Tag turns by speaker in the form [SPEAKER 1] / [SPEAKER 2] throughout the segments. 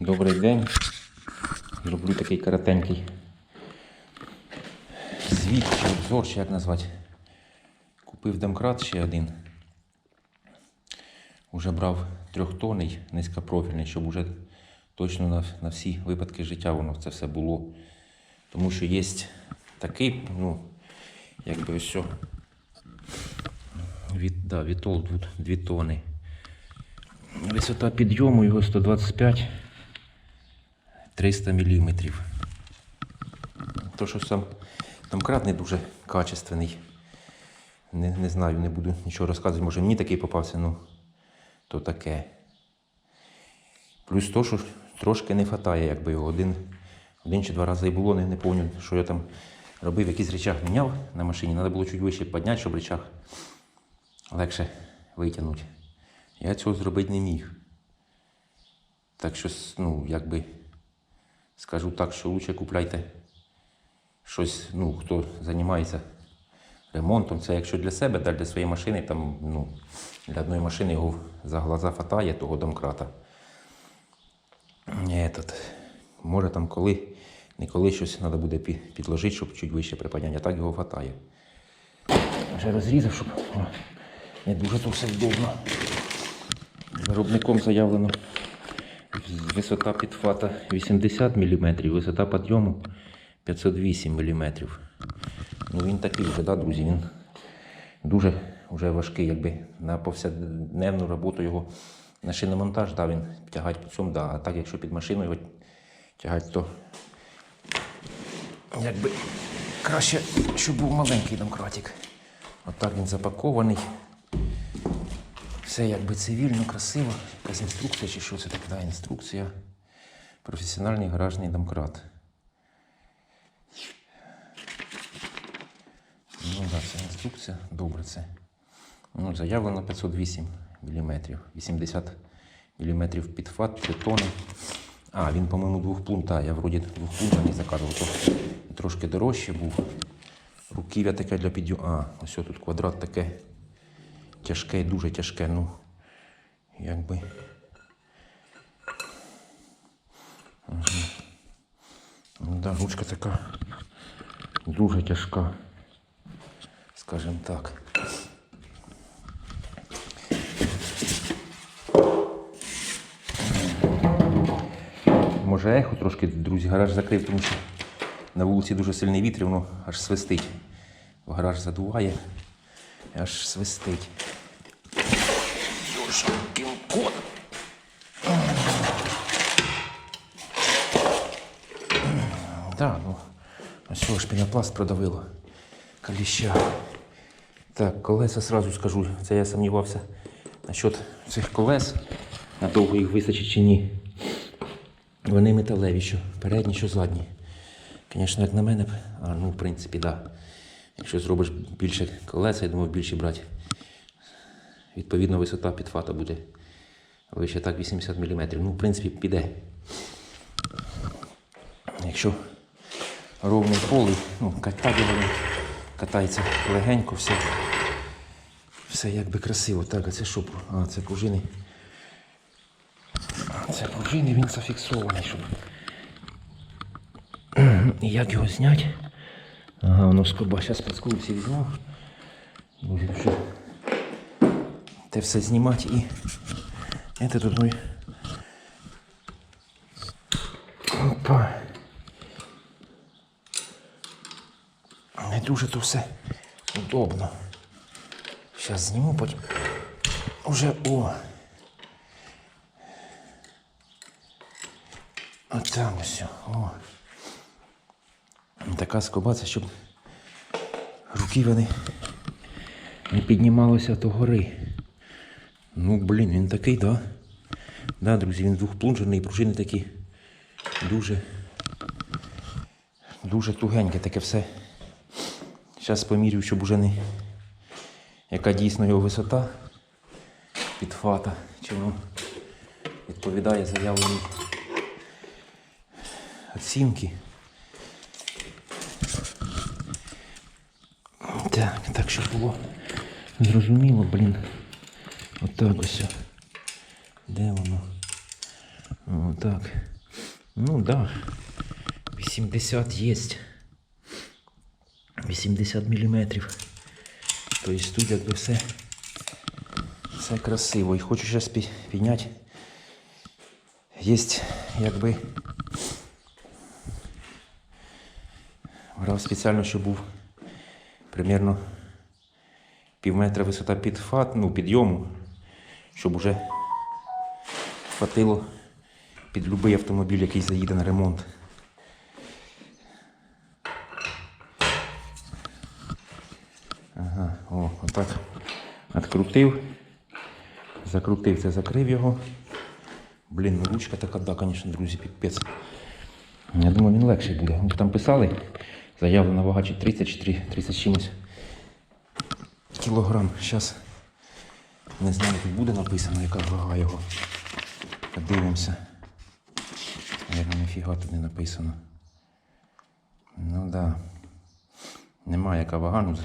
[SPEAKER 1] Добрий день. Зроблю такий коротенький звіт чи обзор, чи як назвати. Купив домкрат ще один. Уже брав трьохтонний, низькопрофільний, щоб уже точно на, на всі випадки життя воно це все було. Тому що є такий, ну, якби ось що. Від, да, Вітол 2 тони. Висота підйому його 125 300 мм. То, що сам домкрат не дуже качественний. Не, не знаю, не буду нічого розказувати. Може мені такий попався, ну то таке. Плюс то, що трошки не вистачає, якби його один, один чи два рази і було, не, не пам'ятаю, що я там робив, якийсь речах міняв на машині. Треба було чуть вище підняти, щоб речах легше витягнути. Я цього зробити не міг. Так що, ну, якби скажу так, що лучше купляйте щось, ну, хто займається ремонтом. Це якщо для себе, та для своєї машини, там, ну, для одної машини його за глаза хватає, того домкрата. Этот, може там коли, не коли щось треба буде підложити, щоб чуть вище припадання, так його хватає. Вже розрізав, щоб не дуже то все вдобно. Виробником заявлено висота підфата 80 мм, висота підйому 508 мм. Ну він такий вже, да, друзі, він дуже вже важкий, якби на повсякденну роботу його на шиномонтаж, да, він тягать по цьому, да. А так, якщо під машину його тягать, то якби краще, щоб був маленький домкратик. Отак він запакований. Все якби цивільно, красиво. Якась інструкція чи що це таке? Да, інструкція. Професіональний гаражний домкрат. Ну так, да, це інструкція. Добре це. Ну, заявлено 508 мм. 80 мм підфат, 3 тони. А, він, по-моєму, двохплун, так, я вроді двохплунний заказував, то трошки дорожче був. Руків'я таке для підйому. А, ось тут квадрат таке тяжке, дуже тяжке, ну, якби. Ну, да, ручка така дуже тяжка, скажімо так. Може ехо трошки, друзі, гараж закрив, тому що на вулиці дуже сильний вітер, воно аж свистить. Гараж задуває, аж свистить. Йошкін кот. Так, ну, ось цього шпінопласт продавило. Каліща. Так, колеса сразу скажу. Це я сумнівався насчет цих колес. Надовго їх вистачить чи ні. Вони металеві, що передні, що задні. Звісно, як на мене, а, ну, в принципі, так. Да. Якщо зробиш більше колеса, я думаю, більше брати. Відповідно, висота підфата буде вище так 80 мм. Ну, в принципі, піде. Якщо ровний полий, ну, катати катається легенько, все. Все якби красиво. Так, а це що? А, це пружини. Це пружини, він зафіксований, щоб. І як його зняти? Ага, воно скоба. Зараз паску всі візьму. Вже те все знімати і. Это тут мой. Опа. Не дуже то все удобно. Зараз зніму, потім. Уже о. Отам ось. О. Така скоба, це щоб руки вони не піднімалися до гори. Ну, блін, він такий, да? Да, друзі, він двохплунжений, пружини такі дуже, дуже тугеньке таке все. Зараз помірю, щоб уже не яка дійсно його висота під фата, чи воно відповідає заявленій оцінки. Так, так, щоб було зрозуміло, блін. Отак ось. Де воно? О, так. Ну да. 80 есть. 80 міліметрів. Тобто тут якби все, все красиво. І хочу зараз підняти. Є якби. Брав спеціально, щоб був примерно пів метра висота під фат, ну, підйому, щоб уже хватило під будь-який автомобіль, який заїде на ремонт. Ага, о, отак. Открутив. Закрутив це, закрив його. Блін, ну ручка така, да, звісно, друзі, піпець. Я думаю, він легший буде. Ну, Там писали, заявлена вага чи 30 чи 30 чимось кілограм. Зараз не знаю, тут буде написано, яка вага його. Подивимося. Наверно, ніфіга тут не написано. Ну так. Да. Немає яка вага. Ну,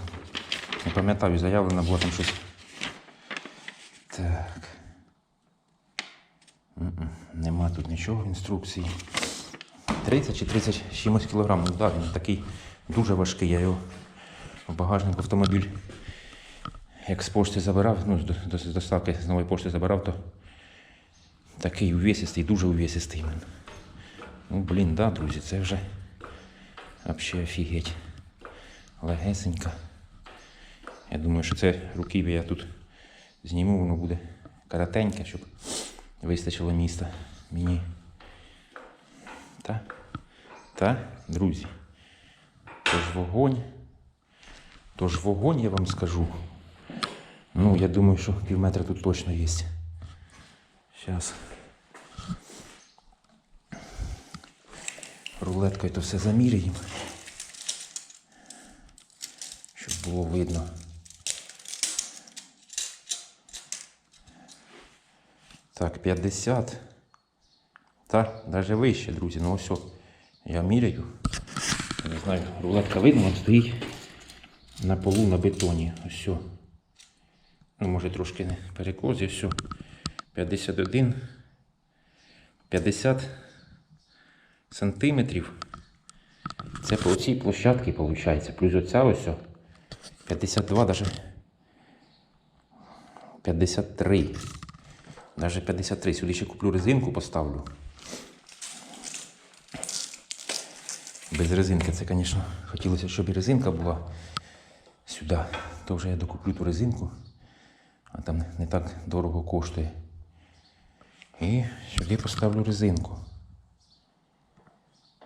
[SPEAKER 1] не пам'ятаю, заявлена була там щось. Так. М-м, Нема тут нічого в інструкції. 30 чи 30 з чимось кілограм. Ну так, він такий дуже важкий. Я його в багажник автомобіль. Як з пошти забирав, ну, з до- до- доставки з нової пошти забирав, то такий увесистий, дуже увесистий. Ну, блін, да, друзі, це вже взагалі офігеть. Легесенька. Я думаю, що це руків'я я тут зніму, воно буде коротеньке, щоб вистачило міста мені. Та, та, друзі. Тож вогонь. Тож вогонь, я вам скажу. Ну, я думаю, що пів метра тут точно є. Зараз. Рулеткою то все заміряємо. Щоб було видно. Так, 50. Та, навіть вище, друзі. Ну ось. Я міряю. Не знаю, рулетка видно, вона стоїть на полу на бетоні. Ось. Ну, може трошки не перекос, і все. 51. 50 сантиметрів. Це по цій площадці виходить. Плюс оця ось. о, 52, даже 53. Даже 53. Сюди ще куплю резинку, поставлю. Без резинки це, звісно, хотілося, щоб і резинка була сюди. То вже я докуплю ту резинку, а там не так дорого коштує. І сюди поставлю резинку.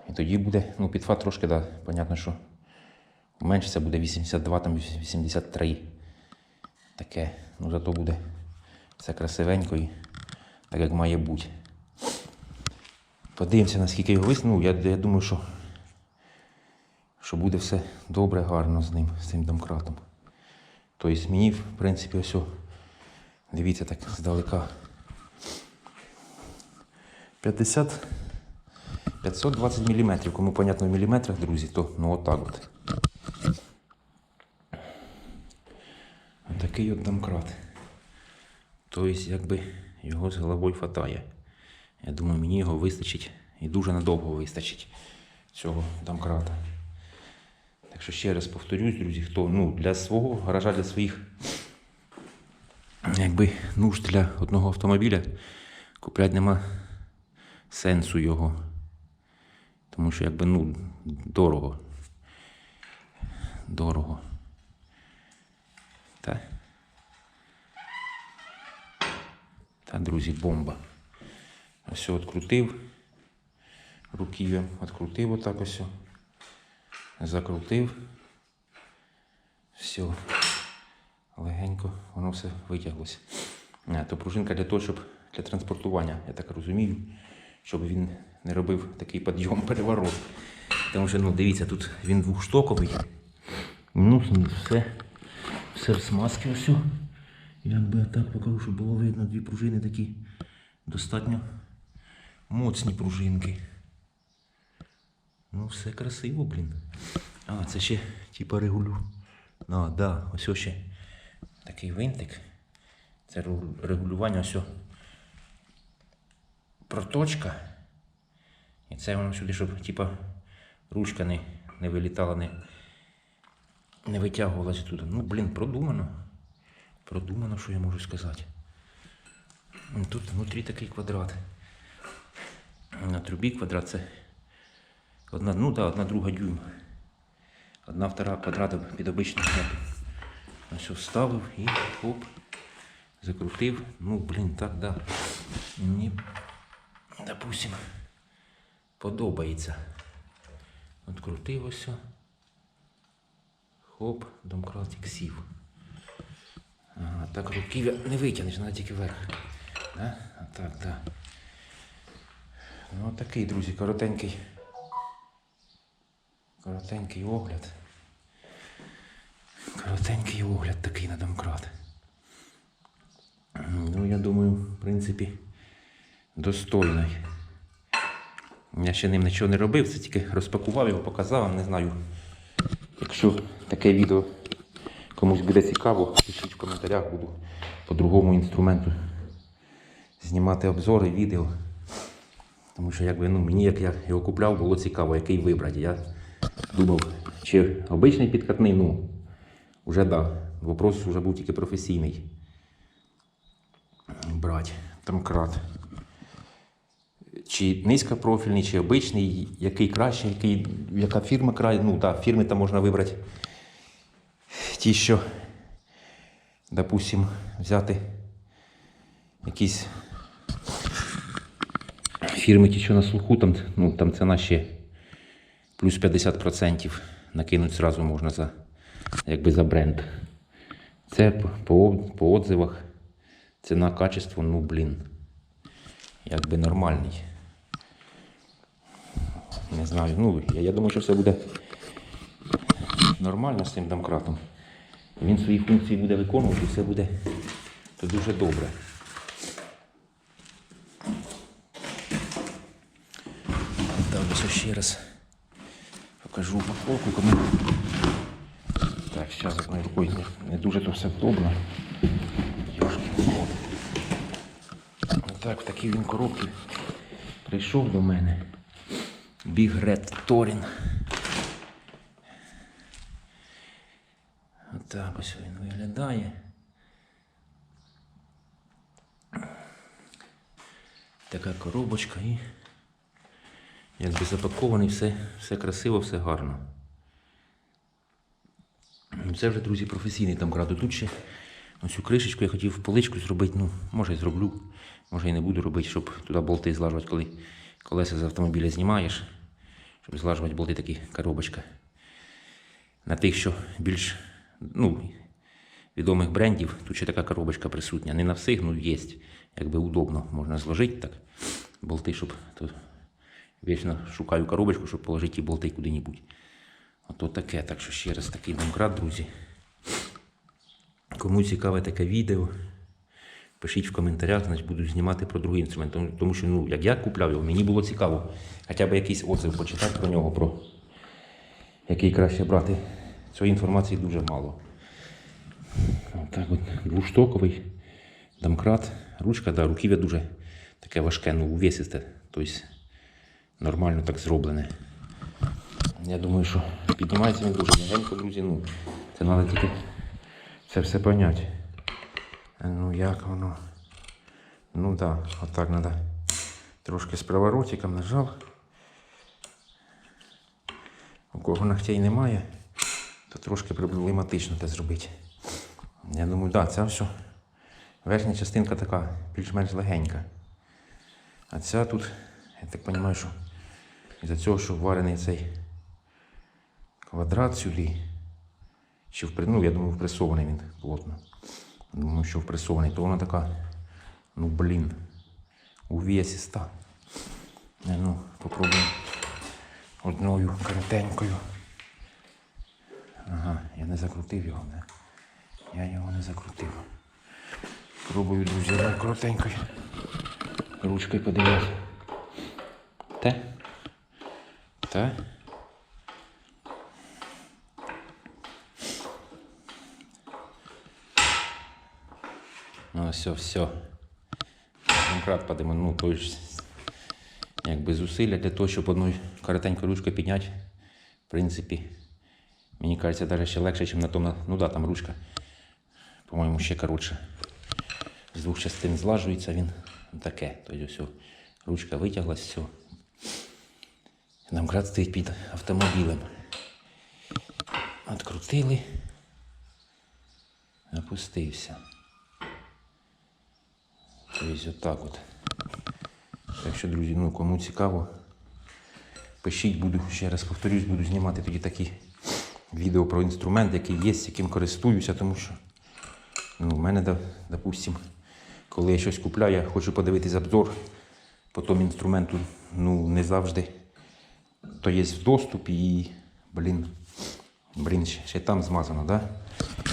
[SPEAKER 1] І тоді буде, ну, підфат трошки, да, понятно, що менше буде 82, там 83. Таке. Ну зато буде все красивенько і так як має бути. Подивимося, наскільки його вис... Ну, я, я думаю, що, що буде все добре, гарно з ним, з цим домкратом. Тобто мені, в принципі, ось, дивіться так здалека. 50, 520 мм. Кому понятно в міліметрах, друзі, то ну отак от. Такий от домкрат. Тобто, якби його з головою хватає. Я думаю, мені його вистачить і дуже надовго вистачить цього домкрата. Так що ще раз повторюсь, друзі, хто ну, для свого гаража, для своїх якби, нужд для одного автомобіля купляти нема сенсу його. Тому що якби ну дорого. Дорого. Та? Та, друзі, бомба. Ось відкрутив. Руків'ям відкрутив отак ось. Закрутив. Все. Легенько воно все витяглося. А, то пружинка для того, щоб для транспортування, я так розумію, щоб він не робив такий підйом переворот. Тому що, ну, дивіться, тут він двохштоковий. Ну, все, все в смазки ось. Якби я так покажу, щоб було видно дві пружини такі достатньо моцні пружинки. Ну, все красиво, блін. А, це ще типа регулю. А, да, ось ще такий винтик. Це регулювання ось. проточка. І це воно сюди, щоб типа ручка не, не вилітала, не, не витягувалася туди. Ну, блін, продумано. Продумано, що я можу сказати. Тут внутрі такий квадрат. На трубі квадрат це одна, ну да, одна друга дюйм. Одна втора квадрата під шляпу. Ось вставив і оп, закрутив. Ну, блін, так, да. Мені, допустим, подобається. От крутив ось. Хоп, домкратик сів. Ага, так руків'я не витягнеш, треба тільки вверх. Да? А так, да. Ну, такий, друзі, коротенький. Коротенький огляд. Коротенький огляд такий на домкрат. Ну, я думаю, в принципі, достойний. Я ще ним нічого не робив, це тільки розпакував його, показав вам, не знаю. Якщо таке відео комусь буде цікаво, пишіть в коментарях, буду по другому інструменту знімати обзори, відео. Тому що якби, ну, мені, як я його купляв, було цікаво, який вибрати. Я думав, чи обичний підкатний, ну, вже да. Вопрос вже був тільки професійний. Брать, там крат. Чи низькопрофільний, чи обичний, який краще, який, яка фірма краще. Ну, так, фірми там можна вибрати. Ті, що, допустим, взяти якісь фірми, ті, що на слуху, там, ну, там ціна ще плюс 50% накинуть зразу можна за, якби за бренд. Це по, по, отзивах ціна качество, ну блін. Якби нормальний. Не знаю. Ну, я, я думаю, що все буде нормально з цим домкратом. Він свої функції буде виконувати, і все буде то дуже добре. Ось ще раз покажу упаковку кому. Зараз одною рукою не, дуже то все вдобно. Так, в він коробці прийшов до мене. Big Red Torin. Отак ось він виглядає. Така коробочка і якби запакований, все, все красиво, все гарно. Це вже, друзі, професійний там граду. Тут ще ось кришечку я хотів поличку зробити. Ну, може і зроблю, може і не буду робити, щоб туди болти злажувати, коли колеса з автомобіля знімаєш, щоб злажувати болти такі коробочка. На тих, що більш ну, відомих брендів, тут ще така коробочка присутня. Не на всіх, ну є. Якби удобно можна зложити так. Болти, щоб то вічно шукаю коробочку, щоб положити ті болти куди-небудь. Ото таке. Так що ще раз такий домкрат, друзі. Кому цікаве таке відео, пишіть в коментарях, значить буду знімати про другий інструмент. Тому, тому що, ну, як я купляв його, мені було цікаво хоча б якийсь отзив почитати про нього, про який краще брати. Цієї інформації дуже мало. Отак от двоштоковий домкрат. Ручка, да, руків'я дуже таке важке, ну увесисте. Тобто нормально так зроблене. Я думаю, що піднімається він дуже легенько, друзі. Ну, це треба тільки це все поняти. Ну як воно? Ну так, да, отак треба. Трошки з приворотиком нажав. У кого ногтей немає, то трошки проблематично це зробити. Я думаю, так, да, це все. Верхня частинка така, більш-менш легенька. А ця тут, я так розумію, що із-за цього, що варений цей квадрат сюди. Чи впри... ну, я думаю, впресований він плотно. Думаю, що впресований, то вона така, ну блін, увесиста. Е, Ну, попробуємо одною коротенькою. Ага, я не закрутив його, не? Я його не закрутив. Пробую, друзі, коротенькою. Ручкою подивись. Те? Те? Все, все. Домкрат подимо, ну, той ж якби зусилля для того, щоб одну коротеньку ручку підняти. В принципі, мені кажеться, навіть ще легше, ніж на тому. Ну да, там ручка, по-моєму, ще коротше. З двох частин злажується він таке. Тобто все, ручка витяглась, все. Домкрат стоїть під автомобілем. Открутили. Опустився. Тобто отак от. Так що, друзі, ну кому цікаво, пишіть, буду, ще раз повторюсь, буду знімати тоді такі відео про інструмент, який є, яким користуюся, тому що ну, в мене, допустим, коли я щось купляю, я хочу подивитись обзор по тому інструменту, ну, не завжди то є в доступі і, блін, блін, ще там змазано, да?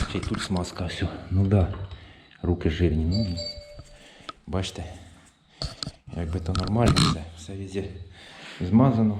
[SPEAKER 1] Ще й тут смазка, все. Ну да, руки жирні, ну, бачите, якби то нормально все, все везде змазано.